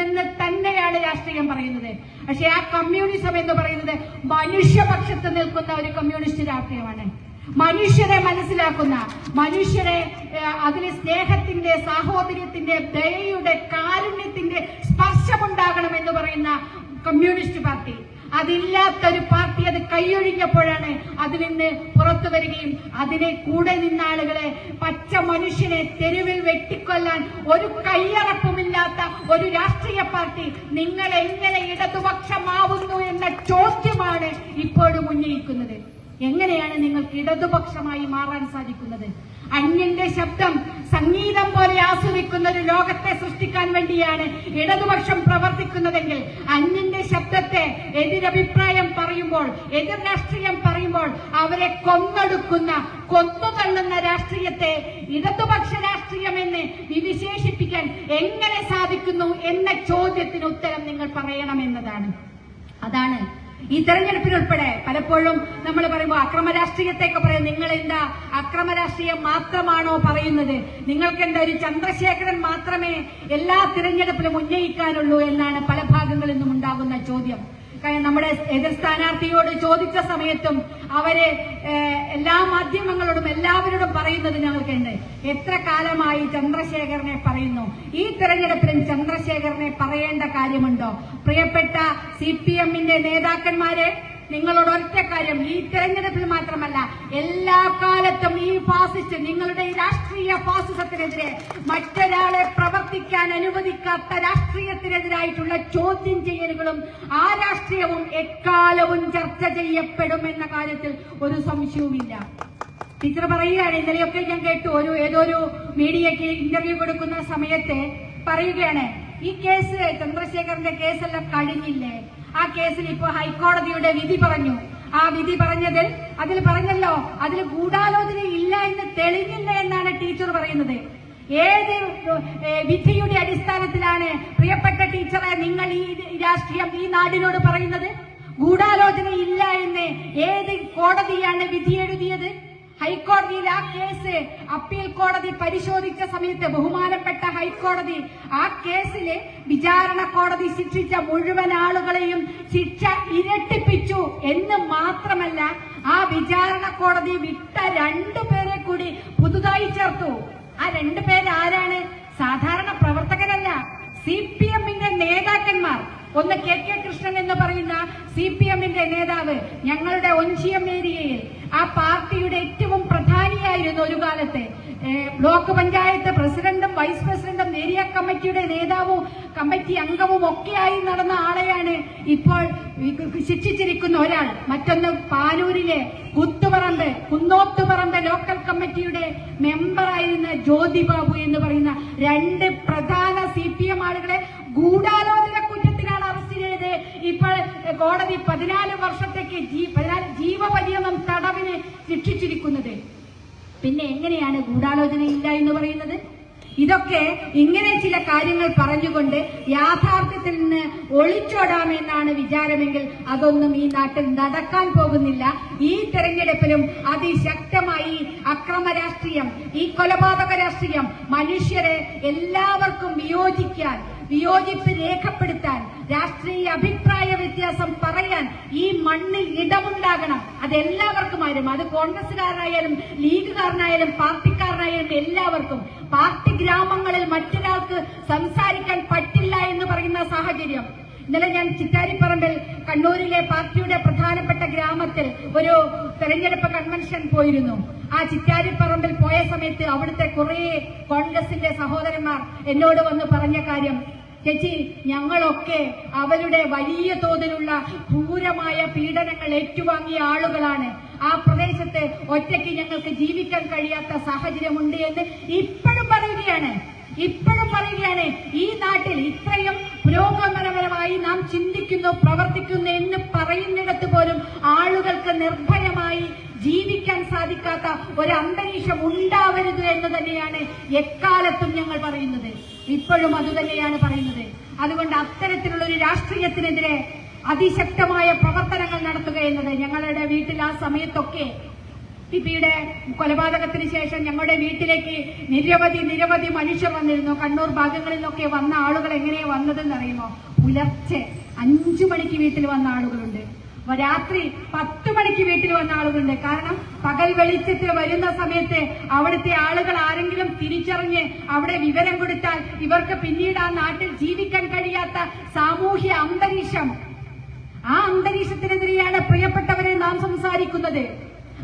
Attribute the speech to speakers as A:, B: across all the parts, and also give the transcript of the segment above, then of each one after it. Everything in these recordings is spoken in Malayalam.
A: നിന്ന് തന്നെയാണ് രാഷ്ട്രീയം പറയുന്നത്. പക്ഷെ ആ കമ്മ്യൂണിസം എന്ന് പറയുന്നത് മനുഷ്യപക്ഷത്ത് നിൽക്കുന്ന ഒരു കമ്മ്യൂണിസ്റ്റ് രാഷ്ട്രീയമാണ്. മനുഷ്യരെ മനസ്സിലാക്കുന്ന മനുഷ്യരെ അതിന് സ്നേഹത്തിന്റെ സാഹോദര്യത്തിന്റെ ദയയുടെ കാരുണ്യത്തിന്റെ സ്പർശമുണ്ടാകണം എന്ന് പറയുന്ന കമ്മ്യൂണിസ്റ്റ് പാർട്ടി. അതില്ലാത്തൊരു പാർട്ടി അത് കൈയൊഴിഞ്ഞപ്പോഴാണ് അതിൽ നിന്ന് പുറത്തു വരികയും അതിനെ കൂടെ നിന്ന ആളുകളെ പച്ച മനുഷ്യനെ തെരുവിൽ വെട്ടിക്കൊല്ലാൻ ഒരു കയ്യറപ്പുമില്ലാത്ത ഒരു രാഷ്ട്രീയ പാർട്ടി നിങ്ങൾ എങ്ങനെ ഇടതുപക്ഷമാവുന്നു എന്ന ചോദ്യമാണ് ഇപ്പോഴും ഉന്നയിക്കുന്നത്. എങ്ങനെയാണ് നിങ്ങൾക്ക് ഇടതുപക്ഷമായി മാറാൻ സാധിക്കുന്നത്? അന്യന്റെ ശബ്ദം സംഗീതം പോലെ ആസ്വദിക്കുന്ന ഒരു ലോകത്തെ സൃഷ്ടിക്കാൻ വേണ്ടിയാണ് ഇടതുപക്ഷം പ്രവർത്തിക്കുന്നതെങ്കിൽ അന്യന്റെ എതിരഭിപ്രായം പറയുമ്പോൾ എതിർ രാഷ്ട്രീയം പറയുമ്പോൾ അവരെ കൊന്നൊടുക്കുന്ന കൊന്നു തള്ളുന്ന രാഷ്ട്രീയത്തെ ഇടതുപക്ഷ രാഷ്ട്രീയമെന്ന് വിവിശേഷിപ്പിക്കാൻ എങ്ങനെ സാധിക്കുന്നു എന്ന ചോദ്യത്തിന് ഉത്തരം നിങ്ങൾ പറയണമെന്നതാണ്. അതാണ് ഈ തെരഞ്ഞെടുപ്പിലുൾപ്പെടെ പലപ്പോഴും നമ്മൾ പറയുമ്പോൾ അക്രമ രാഷ്ട്രീയത്തെയൊക്കെ പറയും നിങ്ങൾ എന്താ അക്രമ രാഷ്ട്രീയം മാത്രമാണോ പറയുന്നത്? നിങ്ങൾക്ക് എന്താ ഒരു ചന്ദ്രശേഖരൻ മാത്രമേ എല്ലാ തിരഞ്ഞെടുപ്പിലും ഉന്നയിക്കാനുള്ളൂ എന്നാണ് പല ഭാഗങ്ങളിൽ നിന്നും ഉണ്ടാകുന്ന ചോദ്യം. നമ്മുടെ എതിർ സ്ഥാനാർത്ഥിയോട് ചോദിച്ച സമയത്തും അവർ എല്ലാ മാധ്യമങ്ങളോടും എല്ലാവരോടും പറയുന്നത് ഞങ്ങൾക്കുണ്ട്. എത്ര കാലമായി ചന്ദ്രശേഖരനെ പറയുന്നു? ഈ തെരഞ്ഞെടുപ്പിലും ചന്ദ്രശേഖരനെ പറയേണ്ട കാര്യമുണ്ടോ? പ്രിയപ്പെട്ട സി പി എമ്മിന്റെ നേതാക്കന്മാരെ നിങ്ങളോട് ഒറ്റ കാര്യം ഈ തെരഞ്ഞെടുപ്പിൽ മാത്രമല്ല എല്ലാ കാലത്തും ഈ ഫാസിസ്റ്റ് നിങ്ങളുടെ ഈ രാഷ്ട്രീയ ഫാസിസത്തിനെതിരെ മറ്റൊരാളെ പ്രവർത്തിക്കാൻ അനുവദിക്കാത്ത രാഷ്ട്രീയത്തിനെതിരായിട്ടുള്ള ചോദ്യം ചെയ്യലുകളും ആ രാഷ്ട്രീയവും എക്കാലവും ചർച്ച ചെയ്യപ്പെടും എന്ന കാര്യത്തിൽ ഒരു സംശയവുമില്ല. ടീച്ചർ പറയുകയാണ് ഇന്നലെയൊക്കെ ഞാൻ കേട്ടു ഒരു ഏതോ ഒരു ഇന്റർവ്യൂ കൊടുക്കുന്ന സമയത്ത് പറയുകയാണ് ഈ കേസ് ചന്ദ്രശേഖരന്റെ കേസെല്ലാം കഴിഞ്ഞില്ലേ? ആ കേസിൽ ഇപ്പോൾ ഹൈക്കോടതിയുടെ വിധി പറഞ്ഞു. ആ വിധി പറഞ്ഞതിൽ അതിൽ പറഞ്ഞല്ലോ അതിൽ ഗൂഢാലോചന ഇല്ല എന്ന് തെളിഞ്ഞില്ല എന്നാണ് ടീച്ചർ പറയുന്നത്. ഏത് വിധിയുടെ അടിസ്ഥാനത്തിലാണ് പ്രിയപ്പെട്ട ടീച്ചറെ നിങ്ങൾ ഈ രാഷ്ട്രീയം ഈ നാടിനോട് പറയുന്നത്? ഗൂഢാലോചന ഇല്ല എന്ന് ഏത് കോടതിയാണ് വിധി എഴുതിയത്? ഹൈക്കോടതിയിൽ ആ കേസ് അപ്പീൽ കോടതി പരിശോധിച്ച സമയത്ത് ബഹുമാനപ്പെട്ട ഹൈക്കോടതി ആ കേസിൽ വിചാരണ കോടതി ശിക്ഷിച്ച മുഴുവൻ ആളുകളെയും ശിക്ഷ ഇരട്ടിപ്പിച്ചു എന്ന് മാത്രമല്ല ആ വിചാരണ കോടതി വിട്ട രണ്ടു പേരെ കൂടി പുതുതായി ചേർത്തു. ആ രണ്ടു പേരാരാണ് സാധാരണ പ്രവർത്തകരല്ല സി പി എമ്മിന്റെ നേതാക്കന്മാർ. ഒന്ന് കെ കെ കൃഷ്ണൻ എന്ന് പറയുന്ന സി പി എമ്മിന്റെ നേതാവ് ഞങ്ങളുടെ ഒഞ്ചിയം ഏരിയയിൽ. ആ പാർട്ടിയുടെ ഏറ്റവും പ്രധാനിയായിരുന്നു ഒരു കാലത്തെ. ബ്ലോക്ക് പഞ്ചായത്ത് പ്രസിഡന്റും വൈസ് പ്രസിഡന്റും ഏരിയ കമ്മിറ്റിയുടെ നേതാവും കമ്മിറ്റി അംഗവും ഒക്കെയായി നടന്ന ആളെയാണ് ഇപ്പോൾ ശിക്ഷിച്ചിരിക്കുന്ന ഒരാൾ. മറ്റൊന്ന് പാലൂരിലെ കുത്തുപറമ്പ് കുന്നോത്തുപറമ്പ് ലോക്കൽ കമ്മിറ്റിയുടെ മെമ്പറായിരുന്ന ജ്യോതി ബാബു എന്ന് പറയുന്ന രണ്ട് പ്രധാന സി പി എം ആളുകളെ ഗൂഢാലോചന കുറ്റത്തിലാണ് അറസ്റ്റ് ചെയ്ത് ഇപ്പോൾ കോടതി പതിനാല് വർഷത്തേക്ക് ജീ- പതിനാല് ജീവപര്യന്തം തടവിന് ശിക്ഷിച്ചിരിക്കുന്നത് പിന്നെ എങ്ങനെയാണ് ഗൂഢാലോചന ഇല്ല എന്ന് പറയുന്നത്? ഇതൊക്കെ ഇങ്ങനെ ചില കാര്യങ്ങൾ പറഞ്ഞുകൊണ്ട് യാഥാർത്ഥ്യത്തിൽ നിന്ന് ഒളിച്ചോടാമെന്നാണ് വിചാരമെങ്കിൽ അതൊന്നും ഈ നാട്ടിൽ നടക്കാൻ പോകുന്നില്ല. ഈ തെരഞ്ഞെടുപ്പിലും അതിശക്തമായി അക്രമ രാഷ്ട്രീയം ഈ കൊലപാതക രാഷ്ട്രീയം മനുഷ്യരെ എല്ലാവർക്കും വിയോജിക്കാൻ വിയോജിപ്പ് രേഖപ്പെടുത്താൻ രാഷ്ട്രീയ അഭിപ്രായ വ്യത്യാസം പറയാൻ ഈ മണ്ണിൽ ഇടമുണ്ടാകണം. അത് എല്ലാവർക്കുമായാലും അത് കോൺഗ്രസുകാരനായാലും ലീഗുകാരനായാലും പാർട്ടിക്കാരനായാലും എല്ലാവർക്കും. പാർട്ടി ഗ്രാമങ്ങളിൽ മറ്റൊരാൾക്ക് സംസാരിക്കാൻ പറ്റില്ല എന്ന് പറയുന്ന സാഹചര്യം. ഇന്നലെ ഞാൻ ചിറ്റാരിപ്പറമ്പിൽ കണ്ണൂരിലെ പാർട്ടിയുടെ പ്രധാനപ്പെട്ട ഗ്രാമത്തിൽ ഒരു തെരഞ്ഞെടുപ്പ് കൺവെൻഷൻ പോയിരുന്നു. ആ ചിറ്റാരിപ്പറമ്പിൽ പോയ സമയത്ത് അവിടുത്തെ കുറെ കോൺഗ്രസിന്റെ സഹോദരന്മാർ എന്നോട് വന്ന് പറഞ്ഞ കാര്യം ചേച്ചി ഞങ്ങളൊക്കെ അവരുടെ വലിയ തോതിലുള്ള ക്രൂരമായ പീഡനങ്ങൾ ഏറ്റുവാങ്ങിയ ആളുകളാണ്. ആ പ്രദേശത്ത് ഒറ്റയ്ക്ക് ഞങ്ങൾക്ക് ജീവിക്കാൻ കഴിയാത്ത സാഹചര്യമുണ്ട് എന്ന് ഇപ്പോഴും പറയുകയാണ്. ഇപ്പോഴും പറയുകയാണ് ഈ നാട്ടിൽ ഇത്രയും പുരോഗമനപരമായി നാം ചിന്തിക്കുന്നു പ്രവർത്തിക്കുന്നു എന്ന് പറയുന്നിടത്ത് പോലും ആളുകൾക്ക് നിർഭയമായി ജീവിക്കാൻ സാധിക്കാത്ത ഒരു അന്തരീക്ഷം ഉണ്ടാവരുത് എന്ന് തന്നെയാണ് എക്കാലത്തും ഞങ്ങൾ പറയുന്നത്. ഇപ്പോഴും അതുതന്നെയാണ് പറയുന്നത്. അതുകൊണ്ട് അത്തരത്തിലുള്ള ഒരു രാഷ്ട്രീയത്തിനെതിരെ അതിശക്തമായ പ്രവർത്തനങ്ങൾ നടത്തുക എന്നത് ഞങ്ങളുടെ വീട്ടിൽ ആ സമയത്തൊക്കെ ടിപിയുടെ കൊലപാതകത്തിന് ശേഷം ഞങ്ങളുടെ വീട്ടിലേക്ക് നിരവധി നിരവധി മനുഷ്യർ വന്നിരുന്നു. കണ്ണൂർ ഭാഗങ്ങളിൽ നിന്നൊക്കെ വന്ന ആളുകൾ എങ്ങനെയാ വന്നതെന്ന് അറിയുമോ പുലർച്ചെ അഞ്ചു മണിക്ക് വീട്ടിൽ വന്ന ആളുകളുണ്ട്. രാത്രി പത്ത് മണിക്ക് വീട്ടിൽ വന്ന ആളുകളുണ്ട്. കാരണം പകൽ വെളിച്ചത്തിൽ വരുന്ന സമയത്ത് അവിടുത്തെ ആളുകൾ ആരെങ്കിലും തിരിച്ചറിഞ്ഞ് അവിടെ വിവരം കൊടുത്താൽ ഇവർക്ക് പിന്നീട് ആ നാട്ടിൽ ജീവിക്കാൻ കഴിയാത്ത സാമൂഹ്യ അന്തരീക്ഷം. ആ അന്തരീക്ഷത്തിനെതിരെയാണ് പ്രിയപ്പെട്ടവരെ നാം സംസാരിക്കുന്നത്.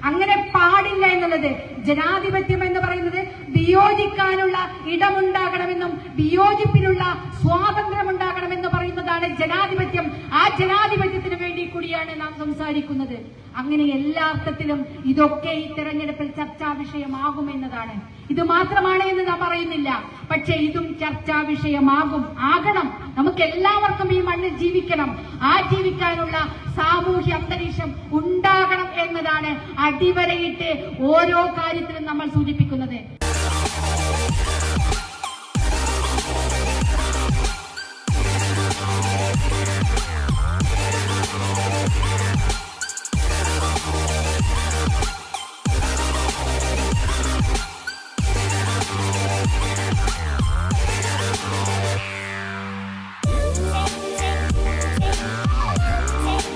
A: അങ്ങനെ പാടില്ല എന്നുള്ളത് ജനാധിപത്യം എന്ന് പറയുന്നത് വിയോജിക്കാനുള്ള ഇടമുണ്ടാകണമെന്നും വിയോജിപ്പിനുള്ള സ്വാതന്ത്ര്യം പറയുന്നതാണ് ജനാധിപത്യം ആ ജനാധിപത്യത്തിന് വേണ്ടി കൂടിയാണ് നാം സംസാരിക്കുന്നത്. അങ്ങനെ എല്ലാ അർത്ഥത്തിലും ഇതൊക്കെ ഈ തെരഞ്ഞെടുപ്പിൽ ചർച്ചാ വിഷയമാകുമെന്നതാണ് ഇത് മാത്രമാണ് എന്ന് നാം പറയുന്നില്ല. പക്ഷെ ഇതും ചർച്ചാ വിഷയമാകും. ആകണം നമുക്ക് എല്ലാവർക്കും ഈ മണ്ണിൽ ജീവിക്കണം. ആ ജീവിക്കാനുള്ള സാമൂഹ്യ അന്തരീക്ഷം ഉണ്ടാകണം എന്നതാണ് അടിവരയിട്ട് ഓരോ കാര്യത്തിലും നമ്മൾ സൂചിപ്പിക്കുന്നത്.